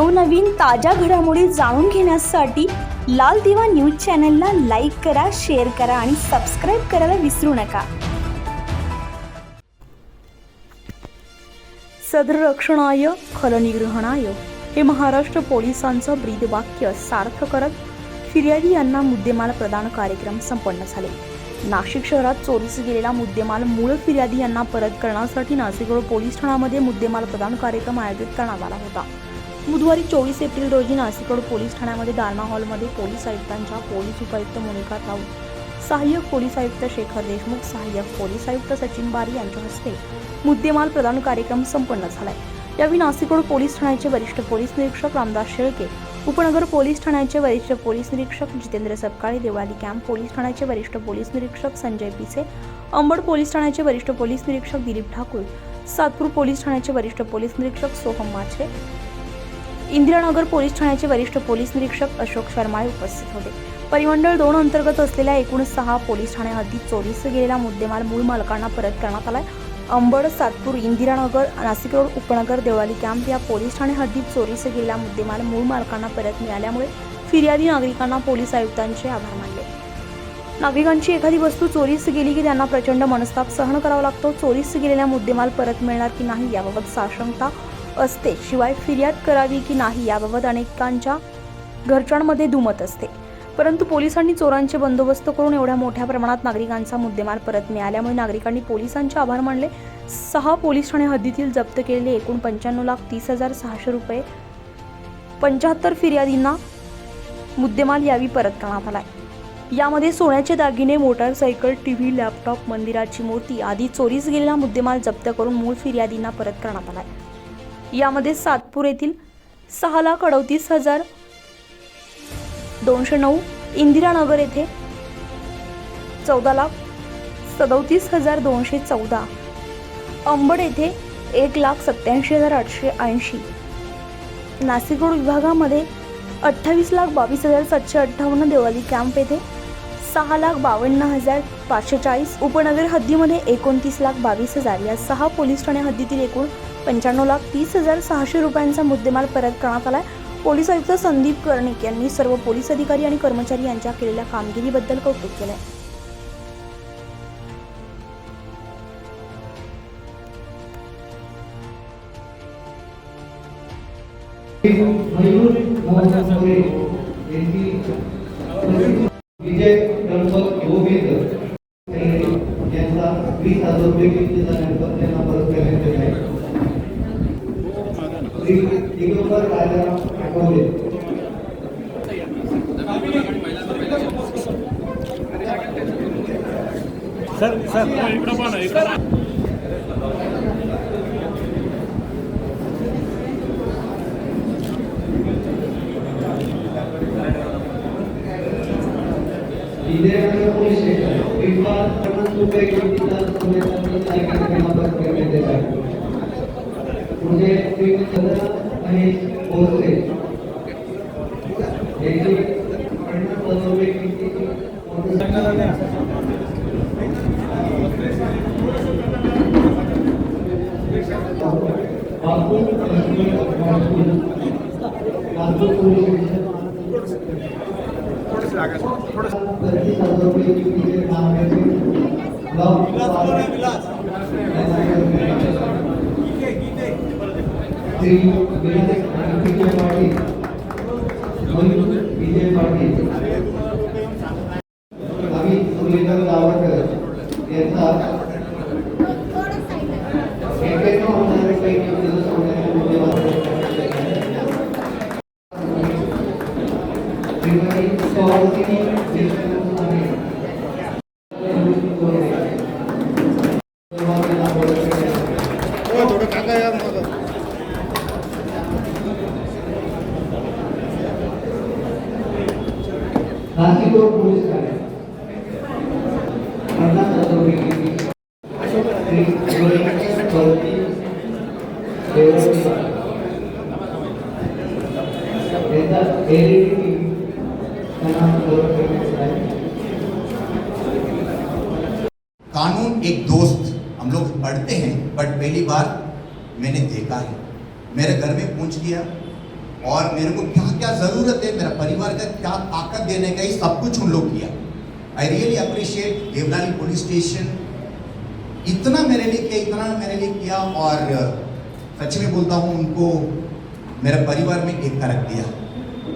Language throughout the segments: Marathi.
नवनवीन ताज्या घडामोडी जाणून घेण्यासाठी लाल दिवा न्यूज चॅनलला लाईक करा शेअर करा आणि सबस्क्राईब करायला विसरू नका. सदरक्षणाय फलनिग्रहणाय हे महाराष्ट्र पोलिसांचं ब्रीदवाक्य सार्थ करत फिर्यादी यांना मुद्देमाल प्रदान कार्यक्रम संपन्न झाले. नाशिक शहरात चोरीस गेलेला मुद्देमाल मूळ फिर्यादी यांना परत करण्यासाठी नाशिकवर पोलीस ठाण्यामध्ये मुद्देमाल प्रदान कार्यक्रम आयोजित करण्यात आला होता. बुधवारी चोवीस एप्रिल रोजी नासिकड पोलीस ठाण्यामध्ये दारणा हॉलमध्ये पोलीस आयुक्तांच्या पोलीस उपायुक्त मोनिका राऊत सहाय्यक पोलीस आयुक्त शेखर देशमुख सहाय्यक पोलीस आयुक्त सचिन बारी यांच्या हस्ते मुद्देमाल प्रदान कार्यक्रम संपन्न झालाय. यावेळी नाशिक पोलीस ठाण्याचे वरिष्ठ पोलीस निरीक्षक रामदास शेळके उपनगर पोलीस ठाण्याचे वरिष्ठ पोलीस निरीक्षक जितेंद्र सपकाळे देवळाली कॅम्प पोलीस ठाण्याचे वरिष्ठ पोलीस निरीक्षक संजय पिसे अंबड पोलीस ठाण्याचे वरिष्ठ पोलीस निरीक्षक दिलीप ठाकूर सातपूर पोलीस ठाण्याचे वरिष्ठ पोलीस निरीक्षक सोहम माछे इंदिरानगर पोलीस ठाण्याचे वरिष्ठ पोलीस निरीक्षक अशोक शर्मा उपस्थित होते. परिमंडळ दोन अंतर्गत असलेल्या एकूण सहा पोलीस ठाणे हद्दीत चोरीस गेलेला मुद्देमाल मूळ मालकांना परत करण्यात आलाय. अंबड सातपूर इंदिरानगर नाशिक रोड उपनगर देवळाली कॅम्प या पोलीस ठाणे हद्दीत चोरीस गेलेला मुद्देमाल मूळ मालकांना परत मिळाल्यामुळे फिर्यादी नागरिकांना पोलीस आयुक्तांचे आभार मानले. नागरिकांची एखादी वस्तू चोरीस गेली की त्यांना प्रचंड मनस्ताप सहन करावा लागतो. चोरीस गेलेला मुद्देमाल परत मिळणार की नाही याबाबत साशंकता असते शिवाय फिर्याद करावी की नाही याबाबत अनेकांच्या घरच्यांमध्ये दुमत असते. परंतु पोलिसांनी चोरांचे बंदोबस्त करून एवढ्या मोठ्या प्रमाणात नागरिकांचा मुद्देमाल परत मिळाल्यामुळे नागरिकांनी पोलिसांचे आभार मानले. सहा पोलीस ठाणे हद्दीतील जप्त केलेले एकूण पंच्याण्णव लाख तीस हजार सहाशे रुपये पंच्याहत्तर फिर्यादींना मुद्देमाल यावी परत करण्यात आलाय. यामध्ये सोन्याचे दागिने मोटारसायकल टीव्ही लॅपटॉप मंदिराची मूर्ती आदी चोरीस गेलेला मुद्देमाल जप्त करून मूळ फिर्यादींना परत करण्यात आलाय. यामध्ये सातपूर येथील सहा लाख अडतीस हजार दोनशे नऊ इंदिरानगर येथे चौदा लाख सदोतीस हजार दोनशे चौदा. अंबड येथे एक लाख सत्याऐंशी हजार आठशे ऐंशी. नाशिक रोड विभागामध्ये अठ्ठावीस लाख बावीस हजार सातशे अठ्ठावन्न देवाली कॅम्प येथे सहा लाख बावन्न हजार पाचशे चाळीस उपनगर हद्दीमध्ये एकोणतीस लाख बावीस हजार या सहा पोलीस ठाणे हद्दीतील एकूण पंच्याण्णव लाख तीस हजार सहाशे रुपयांचा मुद्देमाल परत करण्यात आलाय. पोलीस आयुक्त संदीप कर्णिक यांनी सर्व पोलीस अधिकारी आणि कर्मचारी यांच्या केलेल्या कामगिरीबद्दल कौतुक केलंय. मयूर मोहन यांची पुढे श्री चंद्र महेश भोसले यांची पन्नास हज़ार रुपये किमतीची बापू बापू बापू पोलीस स्टेशन पस्तीस हजार रुपये किमतीचे काम करते लॉक श्री विलास कानून एक दोस्त, हम लोग पढ़ते हैं बट पहली बार मैंने देखा है। मेरे घर में पूछ लिया, और मेरे को क्या क्या ज़रूरत है, मेरा परिवार का क्या ताकत देने का, ये सब कुछ उन लोग KIA. I really appreciate Deolali police station इतना मेरे लिए किया, इतना मेरे लिए किया, और सच में बोलता हूँ, उनको मेरे परिवार में एक रख दिया।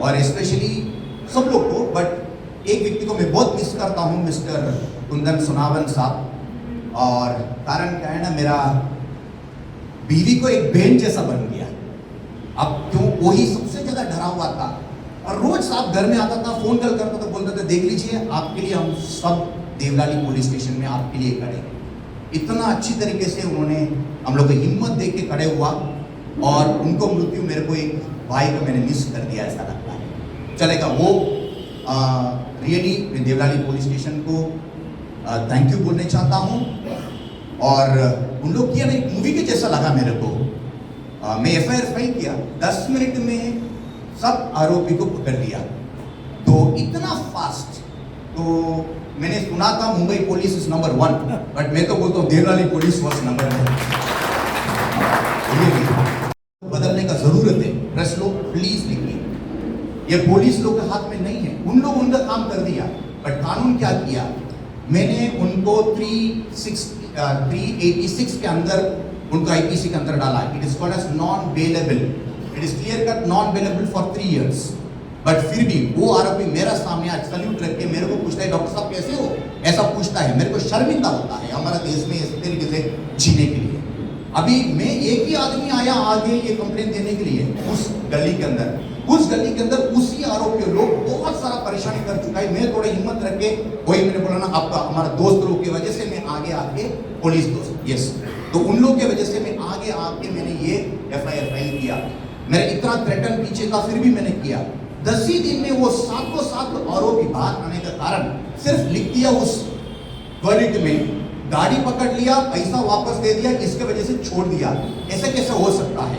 और स्पेशली सब लोग को बट एक व्यक्ति को मैं बहुत मिस करता हूँ मिस्टर कुंदन सुनावन साहब। और कारण क्या है ना, मेरा बीवी को एक बहन जैसा बन गया। अब क्यों? वही सबसे ज़्यादा डरा हुआ था। और रोज साहब घर में आता था फ़ोन कॉल करता था, बोलता था, देख लीजिए, आपके लिए हम सब देवलाली पुलिस स्टेशन में आपके लिए खड़े हैं। इतना अच्छी तरीके से उन्होंने हम लोग को हिम्मत दे के खड़े हुआ और उनको मृत्यु मेरे को एक भाई को मैंने मिस कर दिया ऐसा लगता है। चलेगा वो रियली देवलाली पुलिस स्टेशन को थैंक यू बोलने चाहता हूँ। और उन लोग किया ना एक मूवी के जैसा लगा मेरे को। अ, मैं एफ़ आई फ़ाइल किया दस मिनट में सब आरोपी को पकड़ लिया। तो इतना फास्ट तो मैंने सुना था Mumbai police is number one but मैं तो बोलता हूँ Deolali police was number one बदलने का ज़रूरत है। प्रेस लोग प्लीज़ लिखिए ये पुलिस लोग के हाथ में नहीं है। उन लोग उनका काम कर दिया बट कानून क्या किया? मैंने उनको three six three eighty six के अंदर, उनको आईपीसी के अंदर डाला। It is called as non bailable it is clear cut non bailable for three years but फिर भी वो आरोपी मेरा सामने आज सल्यूट रख के मेरे को पूछता है, डॉक्टर साहब, कैसे हो? ऐसा पूछता है। मेरे को शर्मिंदा होता है हमारा देश में इस तरीके से जीने के लिए। अभी मैं एक ही आदमी आया आगे ये कंप्लेन देने के लिए उस गली के अंदर। उस गली के अंदर उसी आरोपी लोग बहुत सारा परेशानी कर चुका है। मैं थोड़ा हिम्मत रख के वही मैंने बोला ना, आपका, हमारा दोस्त लोग की वजह से मैं आगे आके पुलिस दोस्त यस तो उन लोग की वजह से मैं आगे आके मैंने ये एफ़ आई किया। मेरा इतना थ्रेटन पीछे था फिर भी मैंने किया। दस ही दिन में वो सातों सात आरोपी बाहर आने का कारण सिर्फ़ लिख दिया उस वर्डिट में। गाड़ी पकड़ लिया, पैसा वापस दे दिया इसके वजह से छोड़ दिया। ऐसा कैसे हो सकता है?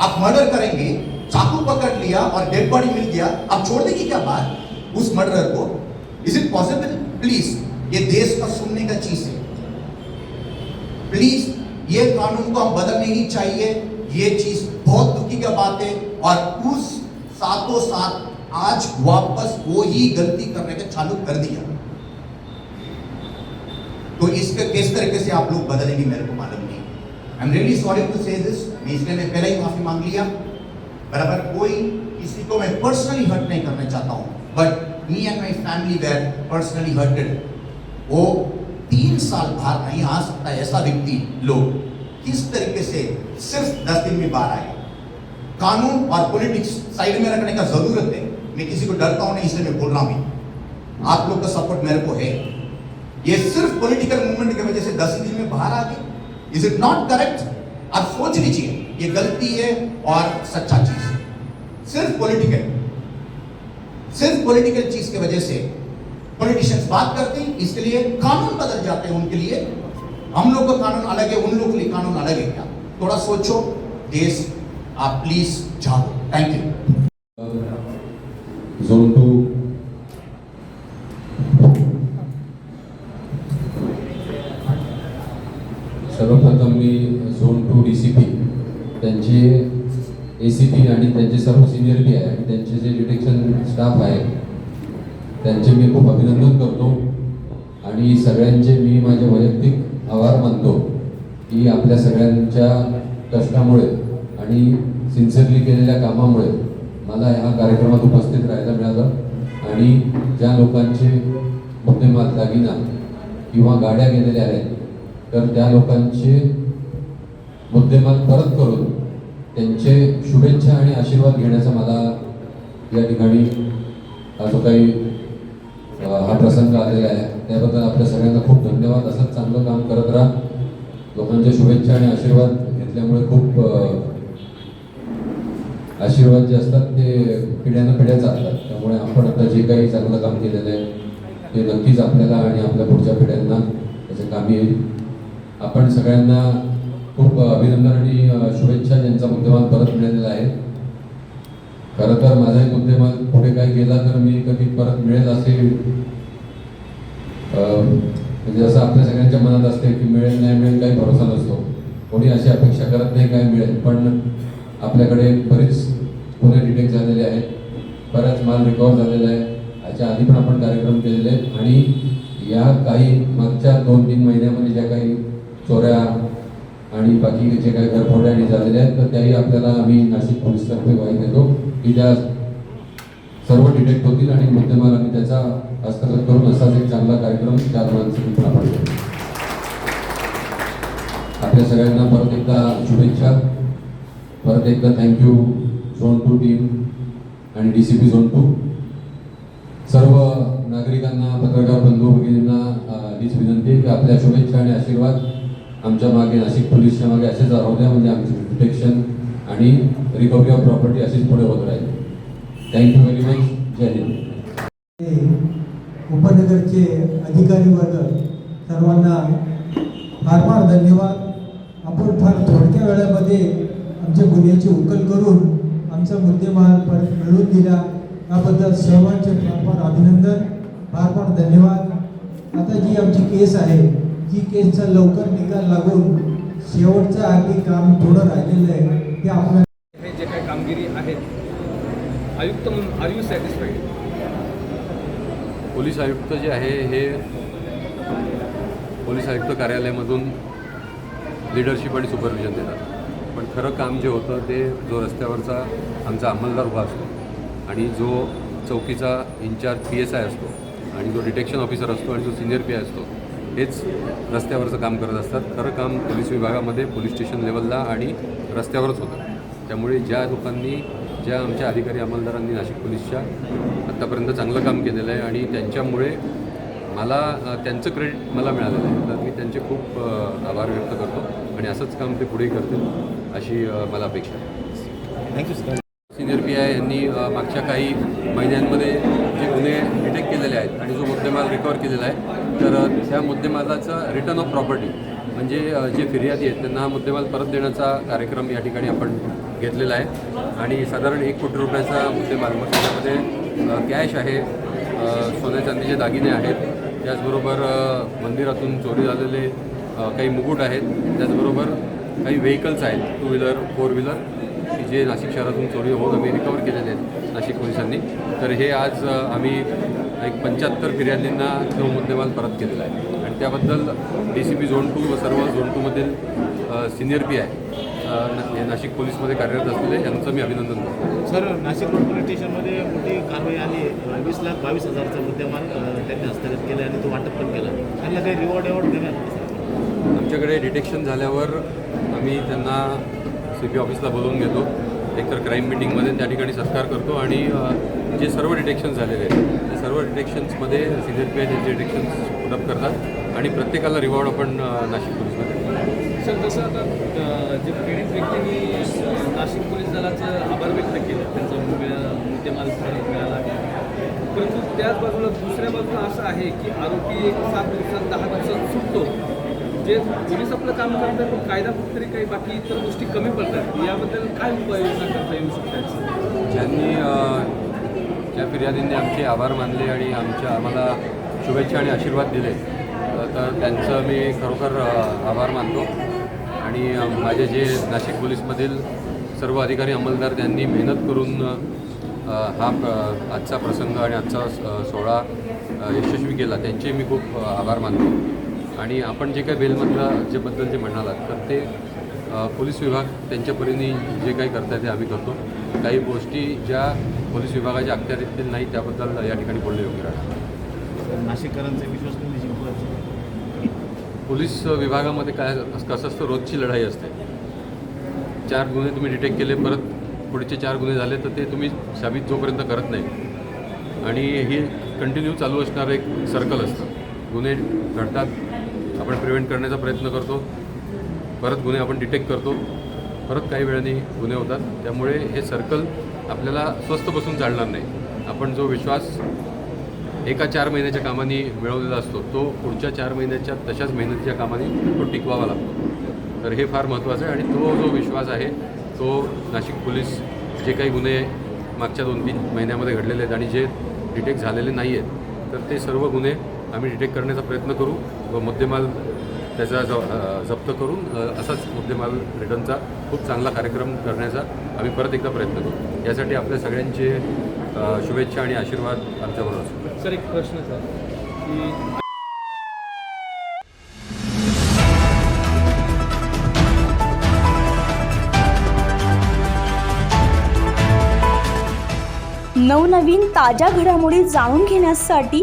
आप मर्डर करेंगे, चाकू पकड़ लिया और डेड बॉडी मिल गया। आप छोड़ देंगे क्या बात? उस मर्डरर को। इज़ इट पॉसिबल प्लीज़ ये देश का सुनने का चीज़ है। प्लीज़ ये कानून को हम बदलने ही चाहिए। ये चीज़ बहुत दुखी का बात है। और उस सातों साथ आज वापस वो ही गलती करने का चालू कर दिया। तो इसके किस तरीके से आप लोग बदलेंगे मेरे को मालूम नहीं। I am really sorry to say this मैं इसलिए मैं पहले ही माफ़ी मांग लिया। बराबर कोई किसी को मैं पर्सनली हर्ट नहीं करना चाहता हूँ। But me and my family were personally hurted वो तीन साल बाहर नहीं आ सकता ऐसा व्यक्ति लोग किस तरीके से सिर्फ़ दस दिन में बाहर आए। कानून और पॉलिटिक्स साइड में रखने का ज़रूरत है। मैं किसी को डरता हूँ, नहीं, इसलिए मैं बोल रहा हूँ। आप लोग का सपोर्ट मेरे को है। ये सिर्फ़ पॉलिटिकल मूवमेंट की वजह से दस दिन में बाहर आ गए इज़ इट नॉट करेक्ट आप सोच लीजिए, ये गलती है और सच्चा चीज़ है। सिर्फ़ पॉलिटिकल सिर्फ़ पॉलिटिकल चीज़ की वजह से पॉलिटिशियंस बात करते हैं, इसके लिए कानून बदल जाते हैं उनके लिए। हम लोग का कानून अलग है, उन लोग के लिए कानून अलग है क्या? थोड़ा सोचो। देश प्लीज जाओ थैंक यू झोन टू सर्वप्रथम मी zone two D C P त्यांचे ए सी पी आणि त्यांचे सर्व सिनियरिटी आहे आणि त्यांचे जे डिटेक्शन स्टाफ आहे त्यांचे मी खूप अभिनंदन करतो. आणि सगळ्यांचे मी माझे वैयक्तिक आभार मानतो की आपल्या सगळ्यांच्या कष्टामुळे आणि सिन्सिअरली केलेल्या कामामुळे मला ह्या कार्यक्रमात उपस्थित राहायला मिळालं. आणि ज्या लोकांचे मुद्देमाल दागिना किंवा गाड्या गेलेल्या आहेत तर त्या लोकांचे मुद्देमाल परत करून त्यांचे शुभेच्छा आणि आशीर्वाद घेण्याचा मला या ठिकाणी हा जो काही हा प्रसंग आलेला आहे. त्याबद्दल आपल्या सगळ्यांना खूप धन्यवाद. असंच चांगलं काम करत राहा. लोकांच्या शुभेच्छा आणि आशीर्वाद घेतल्यामुळे खूप आशीर्वाद जे असतात ते पिढ्यानं पिढ्या चालतात. त्यामुळे आपण आता जे काही चांगलं काम केलेलं आहे ते नक्कीच आपल्याला आणि आपल्या पुढच्या पिढ्यांना त्याचं काम येईल. आपण सगळ्यांना खूप अभिनंदन आणि शुभेच्छा ज्यांचा मुद्देमाल परत मिळालेला आहे. खरं तर माझाही मुद्देमाल पुढे काय गेला तर मी कधी परत मिळेल असे म्हणजे असं आपल्या सगळ्यांच्या मनात असते की मिळेल नाही मिळेल काही भरोसा नसतो. कोणी अशी अपेक्षा करत नाही काय मिळेल. पण आपल्याकडे बरेच गुन्हे डिटेक्ट झालेले आहेत. बराच माल रिकवर झालेला आहे. याच्या आधी पण आपण कार्यक्रम केलेले आहेत. आणि या काही मागच्या दोन तीन महिन्यामध्ये ज्या काही चोऱ्या आणि बाकी जे काही घरफोड्या आणि झालेल्या आहेत तर त्याही आपल्याला आम्ही नाशिक पोलीसतर्फे वाई देतो. की त्या सर्व डिटेक्ट होतील आणि मुद्देमाल आम्ही त्याचा हस्तगत करून असाच एक चांगला कार्यक्रम चार माणसांनी आपण आपल्या सगळ्यांना परत एकदा शुभेच्छा. परत एकदा thank you zone two team आणि D C P zone two सर्व नागरिकांना पत्रकार बंधू भगिनींना हीच विनंती की आपल्या शुभेच्छा आणि आशीर्वाद आमच्या मागे नाशिक पोलीसच्या मागे असेच राहू द्या म्हणजे आमचे प्रोटेक्शन आणि रिकव्हरी ऑफ प्रॉपर्टी असेच पुढे होत राहील. थँक्यू व्हेरी मच जय हिंद. उपनगरचे अधिकारी वर्ग सर्वांना फार फार धन्यवाद. आपण फार थोडक्या वेळामध्ये आमच्या गुन्ह्याची उकल करून आमचा मुद्देमाल परत मिळवून दिला. याबद्दल सर्वांचे फार फार अभिनंदन फार फार धन्यवाद. आता जी आमची केस आहे जी केसचा लवकर निकाल लागून शेवटचं आधी काम थोडं राहिलेलं आहे. ते आपल्या हे जे काही कामगिरी आहेत आयुक्त म्हणून आर यू सॅटिस्फाईड पोलीस आयुक्त जे आहे हे पोलीस आयुक्त कार्यालयामधून लिडरशिप आणि सुपरविजन देतात. पण खरं काम जे होतं ते जो रस्त्यावरचा आमचा अंमलदार उभा असतो आणि जो चौकीचा in charge P S I असतो आणि जो डिटेक्शन ऑफिसर असतो आणि जो सिनियर पी आय असतो हेच रस्त्यावरचं काम करत असतात. खरं काम पोलीस विभागामध्ये पोलीस स्टेशन लेवलला आणि रस्त्यावरच होतं. त्यामुळे ज्या लोकांनी ज्या आमच्या अधिकारी अंमलदारांनी नाशिक पोलीसच्या आत्तापर्यंत चांगलं काम केलेलं आहे आणि त्यांच्यामुळे मला त्यांचं क्रेडिट मला मिळालेलं आहे. तर मी त्यांचे खूप आभार व्यक्त करतो आणि असंच काम ते पुढेही करतील. अशी मला अपेक्षा आहे. Thank you sir senior P I यांनी मागच्या काही महिन्यांमध्ये जे गुन्हे डिटेक्ट केलेले आहेत आणि जो मुद्देमाल रिकवर केलेला आहे तर त्या मुद्देमालाचा रिटर्न ऑफ प्रॉपर्टी म्हणजे जे फिर्यादी आहेत त्यांना हा मुद्देमाल परत देण्याचा कार्यक्रम या ठिकाणी आपण घेतलेला आहे. आणि साधारण एक कोटी रुपयाचा मुद्देमाल मग त्याच्यामध्ये कॅश आहे सोन्या चांदीचे दागिने आहेत त्याचबरोबर मंदिरातून चोरी झालेले काही मुकुट आहेत त्याचबरोबर काही व्हेकल्स आहेत टू व्हीलर फोर व्हीलर की जे नाशिक शहरातून चोरी होऊन आम्ही रिकवर केलेले आहेत नाशिक पोलिसांनी. तर हे आज आम्ही एक पंच्याहत्तर फिर्यादींना तो मुद्देमाल परत केलेला आहे. आणि त्याबद्दल D C P zone two व सर्व झोन टूमधील सिनियर पी आहे नाशिक पोलीसमध्ये कार्यरत असलेले यांचं मी अभिनंदन करतो. सर नाशिक रोड पोलीस स्टेशनमध्ये मोठी कारवाई आली वीस लाख बावीस हजारचा मुद्देमाल त्यांनी हस्तगत केला आणि तो वाटप पण केला त्यांना काही रिवॉर्ड एवॉर्ड देण्यात सर. आमच्याकडे डिटेक्शन झाल्यावर आम्ही त्यांना सी पी ऑफिसला बोलवून घेतो. एकतर क्राईम मिटिंगमध्ये त्या ठिकाणी सत्कार करतो आणि जे सर्व डिटेक्शन झालेले आहेत ते सर्व डिटेक्शन्समध्ये सिनियर पी आय त्यांचे डिटेक्शन्स पुटअप करतात आणि प्रत्येकाला रिवॉर्ड आपण नाशिक पोलीसमध्ये देतो. सर जसं आता जे पीडित व्यक्तींनी नाशिक पोलीस दलाचं आभार व्यक्त केलं त्यांचा मुद्देमाल मिळाला. परंतु त्याच बाजूला दुसऱ्या बाजूला असं आहे की आरोपी एक सात दिवसात दहा दिवसात सुटतो. जे पोलीस आपलं काम करतात पण कायदा तरी काही बाकी इतर गोष्टी कमी पडतात. याबद्दल काय उपाययोजना करता येऊ शकतात? ज्यांनी ज्या फिर्यादींनी आमचे आभार मानले आणि आमच्या आम्हाला शुभेच्छा आणि आशीर्वाद दिले तर त्यांचं मी खरोखर आभार मानतो. आणि माझे जे नाशिक पोलीसमधील सर्व अधिकारी अंमलदार त्यांनी मेहनत करून हा प्र- आजचा प्रसंग आणि आजचा स- सोहळा यशस्वी केला त्यांचे मी खूप आभार मानतो. आणि आपण जे काही बेलमधलं जे बद्दल जे म्हणालात तर ते पोलीस विभाग त्यांच्या परीने जे काही करतात ते आम्ही करतो. काही गोष्टी ज्या पोलीस विभागाच्या अखत्यारीतील नाही त्याबद्दल या ठिकाणी बोलणं योग्य राहणार नाशिककरांचा विश्वास पोलीस विभागामध्ये काय कसं असतं रोजची लढाई असते. चार गुन्हे तुम्ही डिटेक्ट केले परत पुढचे चार गुन्हे झाले तर ते तुम्ही साबित जोपर्यंत करत नाही. आणि ही कंटिन्यू चालू असणारं एक सर्कल असतं. गुन्हे घडतात आपण प्रिव्हेंट करण्याचा प्रयत्न करतो. परत गुन्हे आपण डिटेक्ट करतो. परत काही वेळाने गुन्हे होतात. त्यामुळे हे सर्कल आपल्याला स्वस्त बसून चालणार नाही. आपण जो विश्वास एका चार महिन्याच्या कामाने मिळवलेला असतो तो पुढच्या चार महिन्याच्या तशाच मेहनतीच्या कामाने तो टिकवावा लागतो. तर हे फार महत्त्वाचं आहे आणि तो जो विश्वास आहे तो नाशिक पोलीस जे काही गुन्हे मागच्या दोन तीन महिन्यामध्ये घडलेले आहेत आणि जे डिटेक्ट झालेले नाही आहेत तर ते सर्व गुन्हे आम्ही डिटेक्ट करण्याचा प्रयत्न करू. व मुद्देमाल त्याचा ज जप्त करून असाच मुद्देमाल रिटर्नचा खूप चांगला कार्यक्रम करण्याचा आम्ही परत एकदा प्रयत्न करू. यासाठी आपल्या सगळ्यांचे शुभेच्छा आणि आशीर्वाद आमच्याबरोबर असू. सर एक प्रश्न सर की नवनवीन ताज्या घडामोडी जाणून घेण्यासाठी